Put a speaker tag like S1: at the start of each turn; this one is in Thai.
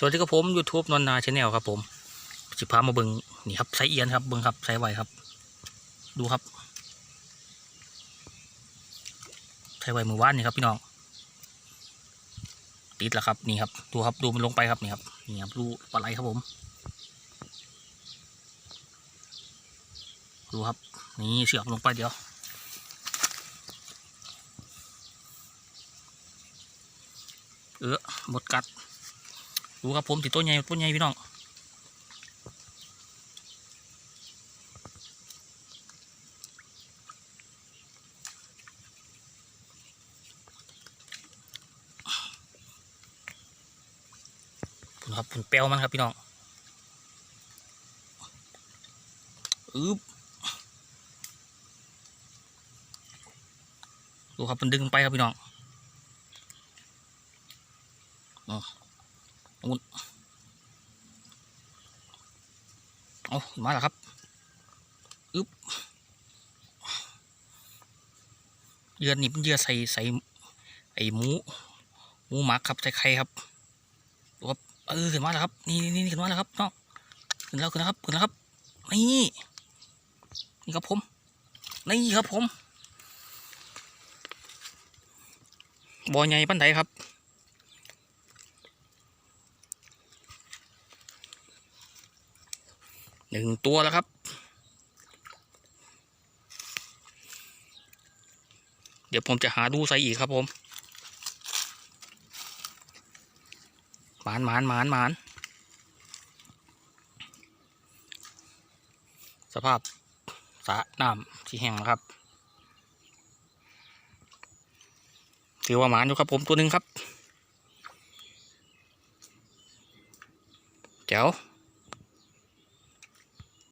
S1: สวัสดีครับผม YouTube นนนาชาแนลครับผมสิพามาเบิงนี่ครับไซเอียนครับเบิงครับไซไวครับ ดูครับไซไวมือว่านนี่ครับพี่น้องติดแล้วครับนี่ครับดูครับดูมันลงไปครับนี่ครับนี่ครับดูปลาไหลครับผม ดูครับนี่เสือกลงไปเดี๋ยวเออหมดกัด ดูครับผมติดตัวใหญ่ตัวใหญ่พี่น้องผลครับผลเปลวมันครับพี่น้องอึบดูครับมันดึงไปครับพี่น้องอ๋อ มุนเอามาแล้วครับอึบเยื่อนี่เป็นเยื่อใส่ใส่ไอ้หมูหมูหมักครับใส่ไข่ครับเออขึ้นมาแล้วครับนี่นี่นี่ขึ้นมาแล้วครับน้องขึ้นแล้วขึ้นแล้วครับขึ้นแล้วครับ นี่นี่ครับผมนี่ครับผมบ่อใหญ่ปันไดครับ หนึ่งตัวแล้วครับ เดี๋ยวผมจะหาดูใสอีกครับผมหมานหมานหมานหมานสภาพสะน้ำที่แห้งนะครับถือว่าหมานอยู่ครับผมตัวหนึ่งครับเจ๋ว